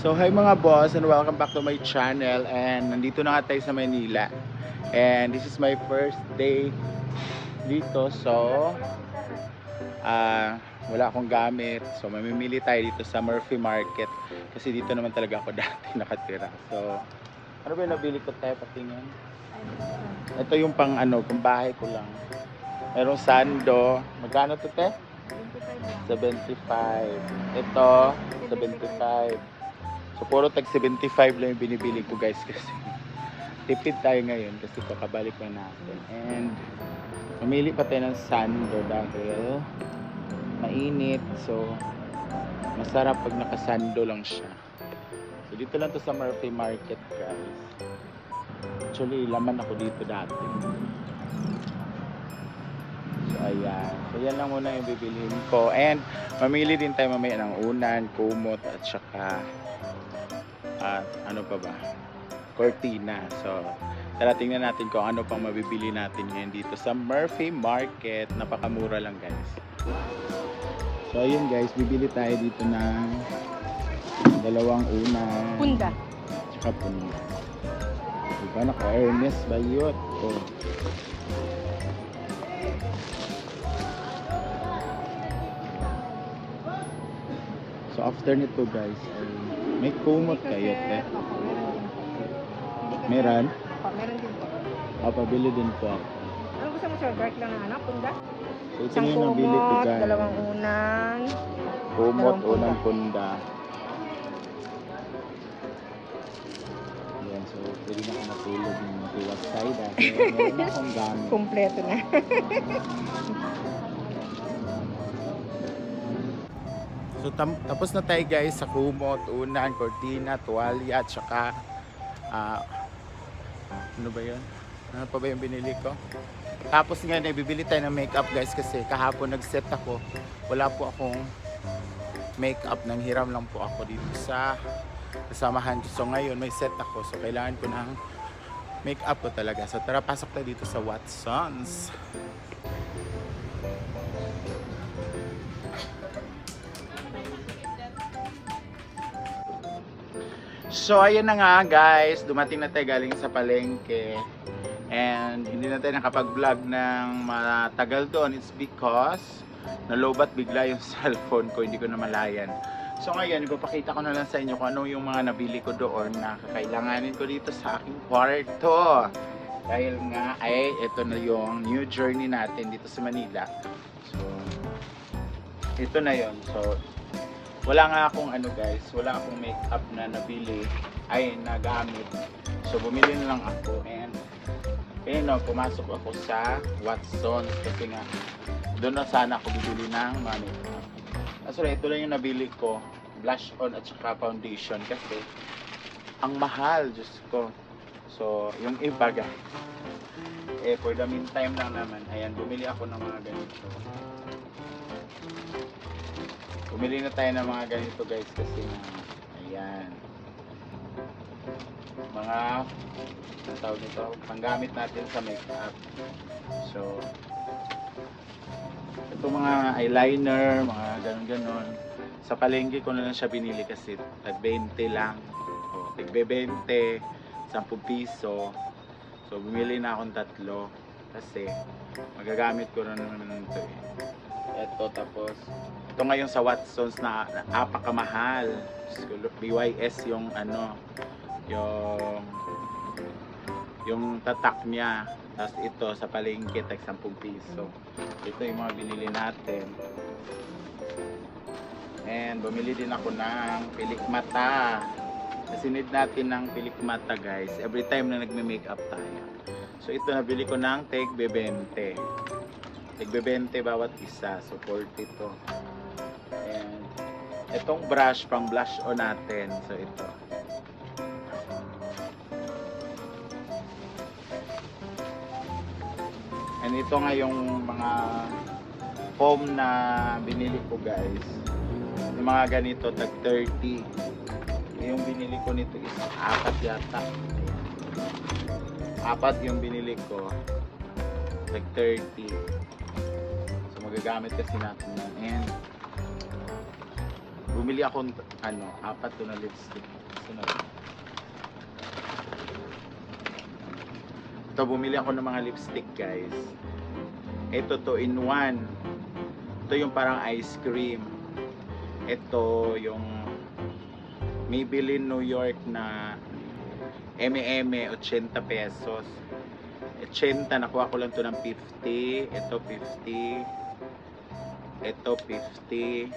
So hi mga boss and welcome back to my channel and nandito na nga tayo sa Manila and this is my first day dito. So ah wala akong gamit. So mamimili tayo dito sa Murphy Market kasi dito naman talaga ako dati nakatira. So ano ba yung nabili ko tayo patingin? Ito yung pang ano kung bahay ko lang. Merong sando. Magkano to te? 75 ito 75 So puro tag 75 lang yung binibili ko guys kasi tipid tayo ngayon kasi kakabalik lang natin. And mamili pa tayo ng sando dahil mainit. So masarap pag nakasando lang siya. So dito lang to sa Murphy Market guys. Actually laman ako dito dati. So ayan. So yan lang muna yung bibilihin ko. And mamili din tayo mamaya ng unan, kumot at saka at ano pa ba? Cortina. So tara tingnan natin kung ano pang mabibili natin ngayon dito sa Murphy Market. Napakamura lang guys. So ayun guys. Bibili tayo dito ng dalawang una. Punda. tsaka punda. Diba? Naka Ernest Bayot oh. So after nito guys, ay may kumot kayo, te. Meron? Opo, meron din po. O, pabili din po ako. Ano gusto mo sir? Dark lang na ano? Punda? So ito yung nabili ko guys. dalawang unan. Kumot, unang punda. Yan, so pwede na ako matulog ng tiwasay dahil meron akong gamit. Kompleto na. So tam- tapos na tayo guys sa kumot, unan, cortina, tuwalya, at saka ah, ano ba yun? Ano pa ba yung binili ko? Tapos nga bibili tayo ng makeup guys kasi kahapon nag-set ako. Wala po akong makeup, nang hiram lang po ako dito sa kasamahan ko. So ngayon may set ako so kailangan ko ng makeup ko talaga. So tara pasok tayo dito sa Watsons. So ayun na nga guys, dumating na tayo galing sa palengke. And hindi na tayo nakapag-vlog ng matagal doon. It's because nalobat bigla yung cellphone ko, hindi ko na malayan. So ngayon, ipapakita ko na lang sa inyo kung ano yung mga nabili ko doon na kakailanganin ko dito sa aking kwarto. Dahil nga, ay, ito na yung new journey natin dito sa Manila. So, ito na yon So, wala nga akong ano guys, wala akong makeup na nabili ay nagamit. So bumili na lang ako and ayun no, pumasok ako sa Watsons kasi nga doon na sana ako bibili ng mga makeup. Kaso ito lang yung nabili ko, blush on at saka foundation kasi ang mahal, Diyos ko. So, yung iba guys, eh for the meantime lang naman, ayan, bumili ako ng mga ganito. Bumili na tayo ng mga ganito guys kasi ayan. Mga, tawag nito, panggamit natin sa makeup. So, ito mga eyeliner, mga ganun-ganon. Sa palengke ko na lang siya binili kasi tag 20 lang. O, tag 20, 10 piso. So, bumili na akong tatlo kasi magagamit ko na naman ito eh. Ito tapos ito ngayon sa Watsons na napakamahal. BYS yung ano, yung yung tatak niya. Tapos ito sa palengke tag 10 piso. Ito yung mga binili natin. And bumili din ako ng pilik mata. Kasi need natin ng pilik mata guys. Every time na nagme-makeup tayo. So ito nabili ko ng Teg 20. Tigbe 20 bawat isa. So 40 to. And itong brush pang blush on natin. So ito. And ito nga yung mga foam na binili ko guys. Yung mga ganito tag 30. Yung binili ko nito is apat yata. Apat yung binili ko. Tag 30. So magagamit kasi natin yan. And Bumili ako ng, ano, apat to na lipstick. Sunod. Ito, bumili ako ng mga lipstick, guys. Ito to in one. Ito yung parang ice cream. Ito yung Maybelline New York na M&M 80 pesos. 80 nakuha ko lang to ng 50. Ito 50. Ito 50.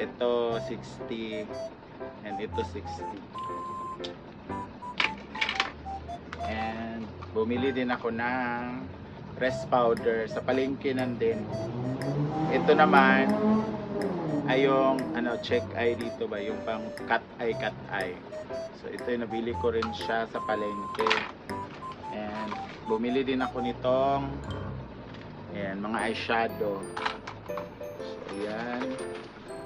Ito 60. And ito 60. And bumili din ako ng press powder sa palengke din. Ito naman ay yung ano check eye dito ba yung pang cut eye cut eye. So ito yung nabili ko rin siya sa palengke. And bumili din ako nitong ayan, mga eyeshadow. So yan.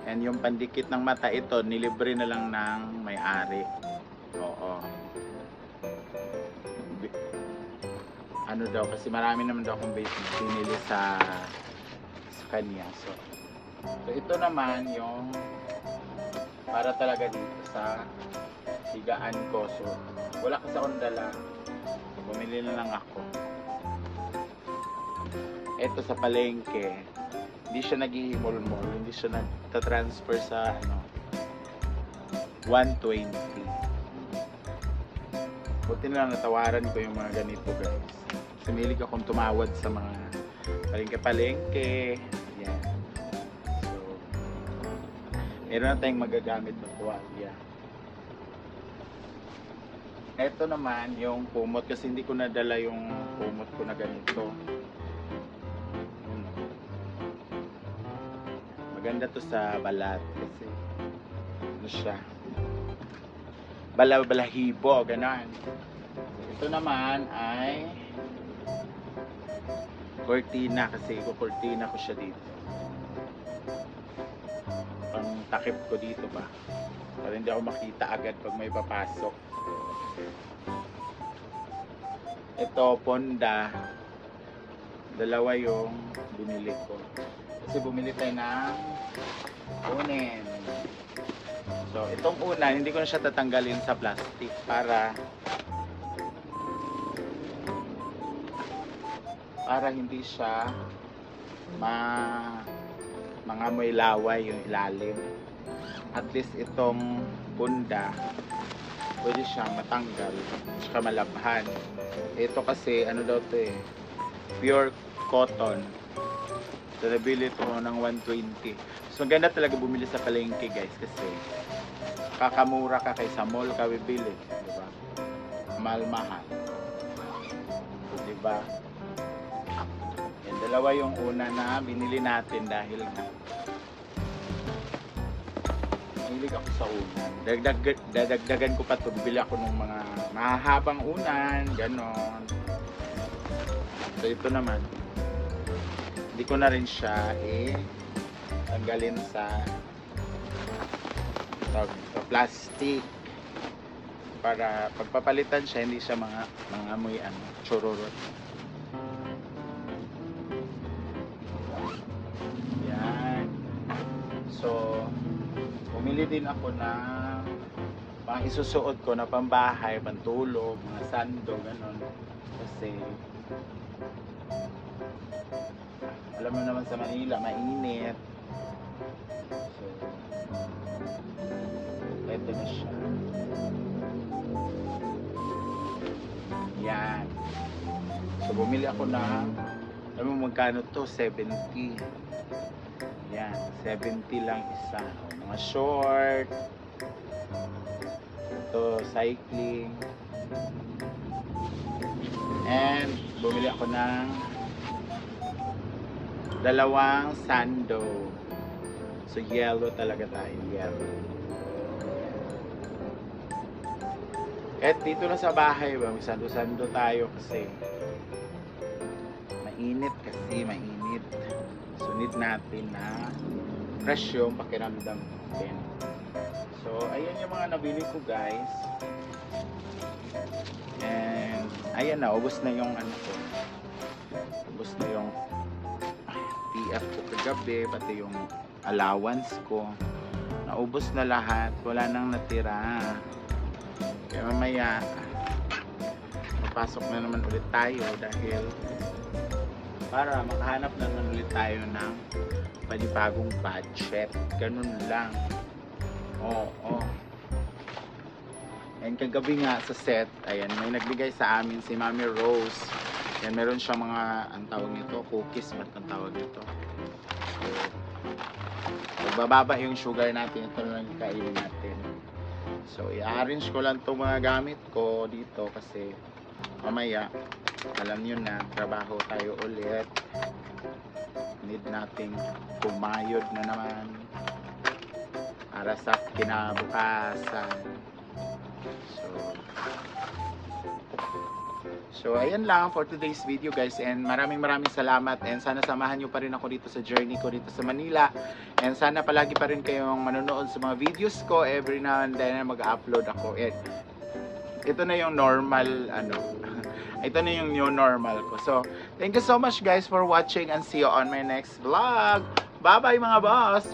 And yung pandikit ng mata ito, nilibre na lang ng may-ari. Oo. Ano daw, kasi marami naman daw akong binili sa sa kanya. So, so ito naman yung para talaga dito sa higaan ko. So, wala kasi akong dala. Bumili na lang ako. Ito sa palengke, hindi siya naghihimol-mol, hindi siya nagta-transfer sa ano 120. Buti na lang natawaran ko yung mga ganito guys. Kasi mahilig akong tumawad sa mga palengke-palengke. Yan. So, meron na tayong magagamit na tuwalya. Ito naman yung kumot kasi hindi ko nadala yung kumot ko na ganito. Maganda to sa balat kasi ano siya bala-balahibo, ganon. Ito naman ay cortina kasi kukurtina ko siya dito. Pang takip ko dito ba. Para hindi ako makita agad pag may papasok. Ito, Ponda. Dalawa yung binili ko. Kasi bumili tayo ng unen. So, itong unan, hindi ko na siya tatanggalin sa plastic para para hindi siya ma mangamoy laway yung ilalim. At least itong bunda pwede siyang matanggal saka malabhan. Ito kasi ano daw to eh pure cotton. So nabili ito ng 120. So ang ganda talaga bumili sa palengke guys kasi kakamura ka kaysa mall ka bibili, di ba? Mahal-mahal. Di ba? Yan, dalawa yung una na binili natin dahil nga mahilig ako sa unan. Dagdag, dadagdagan ko pa to. Bibili ako ng mga mahahabang unan, ganon. So ito naman, hindi ko na rin siya eh tanggalin sa tawag dito, plastic. Para pagpapalitan siya hindi siya mga mga amoy ano chururot yan. So bumili din ako na mga isusuot ko na pambahay, pantulog, mga sando, ganon. Kasi alam mo naman sa Manila, mainit. So, ito na siya. Yan. So, bumili ako ng, alam mo magkano to? 70. Yan, 70 lang isa. Mga short. Ito, cycling. And, bumili ako ng dalawang sando. So, yellow talaga tayo. Yellow. Kahit dito na sa bahay ba, magsando-sando tayo kasi mainit kasi, mainit. So, need natin na fresh yung pakiramdam natin. So, ayan yung mga nabili ko guys. And, ayan na, ubos na yung ano ko. Ubos na yung TF ko kagabi, pati yung allowance ko. Naubos na lahat. Wala nang natira. Kaya mamaya, papasok na naman ulit tayo dahil para makahanap na naman ulit tayo ng panibagong budget. Ganun lang. Oo, oo. And kagabi nga sa set, ayan, may nagbigay sa amin si Mami Rose. Yan, meron siyang mga, ang tawag nito, cookies, ba't ang tawag nito? So, bababa yung sugar natin, ito na lang kainin natin. So, i-arrange ko lang itong mga gamit ko dito kasi mamaya, alam nyo na, trabaho tayo ulit. Need nating kumayod na naman para sa kinabukasan. So, So, ayan lang for today's video guys. And maraming maraming salamat. And sana samahan nyo pa rin ako dito sa journey ko dito sa Manila. And sana palagi pa rin kayong manonood sa mga videos ko every now and then mag-upload ako. And ito na yung normal ano ito na yung new normal ko. So thank you so much guys for watching. And see you on my next vlog. Bye bye mga boss